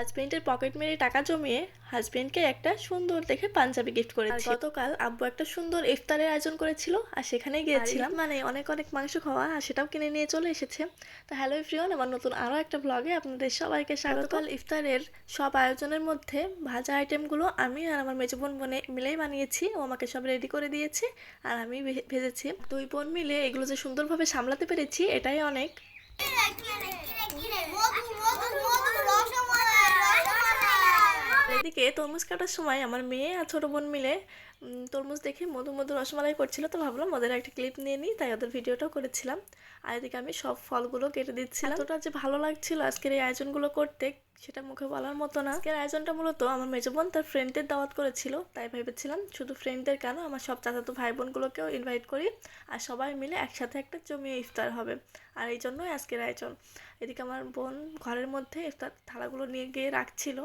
হাজবেন্ডের পকেট মেরে টাকা জমিয়ে হাজবেন্ডকে একটা সুন্দর দেখে পাঞ্জাবি গিফট করেছি। গতকাল আব্বু একটা সুন্দর ইফতারের আয়োজন করেছিল আর সেখানে গিয়েছিলাম। মানে অনেক অনেক মাংস খাওয়া আর সেটাও কিনে নিয়ে চলে এসেছে। তো হ্যালো এভরিওয়ান আমার নতুন আরও একটা ব্লগে আপনাদের সবাইকে স্বাগতকাল ইফতারের সব আয়োজনের মধ্যে ভাজা আইটেমগুলো আমি আর আমার মেজো বোন বোনে মিলেই বানিয়েছি। ও আমাকে সব রেডি করে দিয়েছে আর আমি ভেজেছি। দুই বোন মিলে এগুলো যে সুন্দরভাবে সামলাতে পেরেছি এটাই অনেক আর এদিকে তরমুজ কাটার সময় আমার মেয়ে আর ছোট বোন মিলে তরমুজ দেখে মধু মধু রসমালাই করছিল। তো ভাবলাম ওদের একটা ক্লিপ নিয়ে নিই তাই ওদের ভিডিওটাও করেছিলাম। আর এদিকে আমি সব ফলগুলো কেটে দিচ্ছিলাম। এতটা যে ভালো লাগছিল আজকের এই আয়োজনগুলো করতে সেটা মুখে বলার মতো না। আজকের আয়োজনটা মূলত আমার মেজো বোন তার ফ্রেন্ডদের দাওয়াত করেছিল তাই ভেবেছিলাম শুধু ফ্রেন্ডদের কেন আমার সব চাচাতো ভাই বোনগুলোকেও ইনভাইট করি আর সবাই মিলে একসাথে একটা জমিয়ে ইফতার হবে। আর এই জন্যই আজকের আয়োজন। এদিকে আমার বোন ঘরের মধ্যে ইফতার থালাগুলো নিয়ে গিয়ে রাখছিল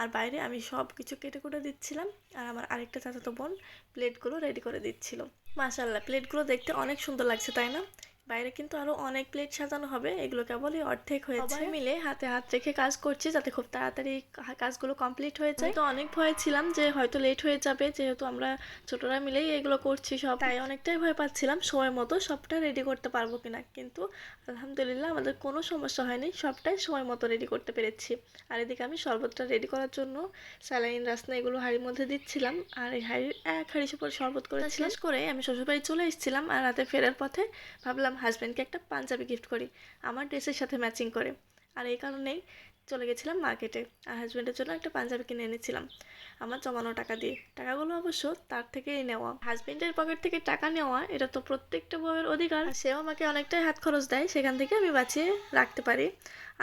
আর বাইরে আমি সব কিছু কেটে কুটে দিচ্ছিলাম। আর আমার আরেকটা চাচাতো বোন প্লেটগুলো রেডি করে দিচ্ছিল। মাশাল্লাহ প্লেটগুলো দেখতে অনেক সুন্দর লাগছে, তাই না? বাইরে কিন্তু আরও অনেক প্লেট সাজানো হবে এগুলো কেবলই অর্ধেক হয়েছে। সবাই? মিলে হাতে হাত রেখে কাজ করছি যাতে খুব তাড়াতাড়ি কাজগুলো কমপ্লিট হয়ে যায়। তো অনেক ভয় ছিলাম যে হয়তো লেট হয়ে যাবে যেহেতু আমরা ছোটরা মিলেই এগুলো করছি সব। তাই অনেকটাই ভয় পাচ্ছিলাম সময় মতো সবটা রেডি করতে পারব কিনা। কিন্তু আলহামদুলিল্লাহ আমাদের কোনো সমস্যা হয়নি সবটাই সময় মতো রেডি করতে পেরেছি। আর এদিকে আমি শরবতটা রেডি করার জন্য স্যালাইন রাসনা এগুলো হাঁড়ির মধ্যে দিচ্ছিলাম। আর এই হাঁড়ির এক হাঁড়ি সুপার শরবত করে শেষ করে আমি শ্বশুরবাড়ি চলে এসেছিলাম আর রাতে ফেরার পথে ভাবলাম হাজব্যান্ডকে একটা পাঞ্জাবি গিফট করি। আমার ড্রেসের সাথে ম্যাচিং করে। আর এই কারণেই চলে গেছিলাম মার্কেটে আর হাজব্যান্ডের জন্য একটা পাঞ্জাবি কিনে এনেছিলাম। আমার জমানো টাকা দিয়ে। টাকাগুলো অবশ্য তার থেকেই নেওয়া। হাজব্যান্ডের পকেট থেকে টাকা নেওয়া, এটা তো প্রত্যেকটা বউয়ের অধিকার। সেও আমাকে অনেকটাই হাত খরচ দেয়। সেখান থেকে আমি বাঁচিয়ে রাখতে পারি।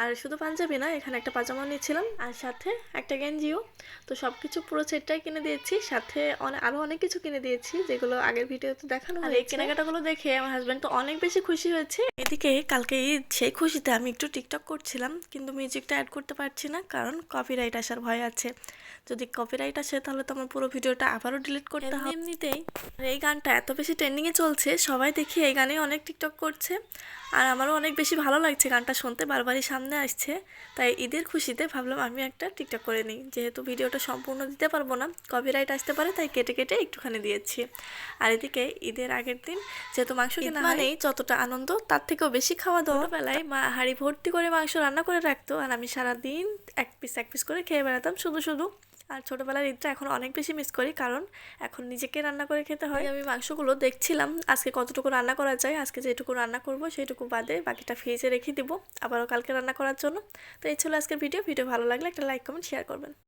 আর শুধু পাঞ্জাবি না এখানে একটা পাজামা নিয়েছিলাম আর সাথে একটা গেঞ্জিও। তো সব কিছু পুরো সেটটাই কিনে দিয়েছি সাথে অনেক আরও অনেক কিছু কিনে দিয়েছি যেগুলো আগের ভিডিওতে দেখানো আর এই কেনাকাটাগুলো দেখে আমার হাজব্যান্ড তো অনেক বেশি খুশি হয়েছে। এদিকে কালকে সেই খুশিতে আমি একটু টিকটক করছিলাম কিন্তু মিউজিকটা অ্যাড করতে পারছি না কারণ কপিরাইট আসার ভয় আছে। যদি কপিরাইট আসে তাহলে তো আমার পুরো ভিডিওটা আবারও ডিলিট করতে হবে। এমনিতেই। এই গানটা এত বেশি ট্রেন্ডিংয়ে চলছে সবাই দেখি এই গানে অনেক টিকটক করছে। আর আমারও অনেক বেশি ভালো লাগছে গানটা শুনতে বারবারই সামনে আসছে। তাই ঈদের খুশিতে ভাবলাম আমি একটা টিকটক করে নিই। যেহেতু ভিডিওটা সম্পূর্ণ দিতে পারব না কপিরাইট আসতে পারে তাই কেটে কেটে একটুখানি দিয়েছি। আর এদিকে ঈদের আগের দিন যেহেতু মাংস কেনা মানেই যতটা আনন্দ তার থেকেও বেশি খাওয়া দাওয়া। বেলায় মা হাঁড়ি ভর্তি করে মাংস রান্না করে রাখতো আর আমি সারাদিন এক পিস এক পিস করে খেয়ে বেড়াতাম শুধু শুধু। আর ছোটোবেলার ঈদটা এখন অনেক বেশি মিস করি, কারণ এখন নিজেকে রান্না করে খেতে হয়। আমি মাংসগুলো দেখছিলাম, আজকে কতটুকু রান্না করা যায়, আজকে যেটুকু রান্না করব সেইটুকু বাদে বাকিটা ফ্রিজে রেখে দিব, আবারও কালকে রান্না করার জন্য। তো এই ছিল আজকের ভিডিও ভিডিও ভালো লাগলে একটা লাইক কমেন্ট শেয়ার করবেন।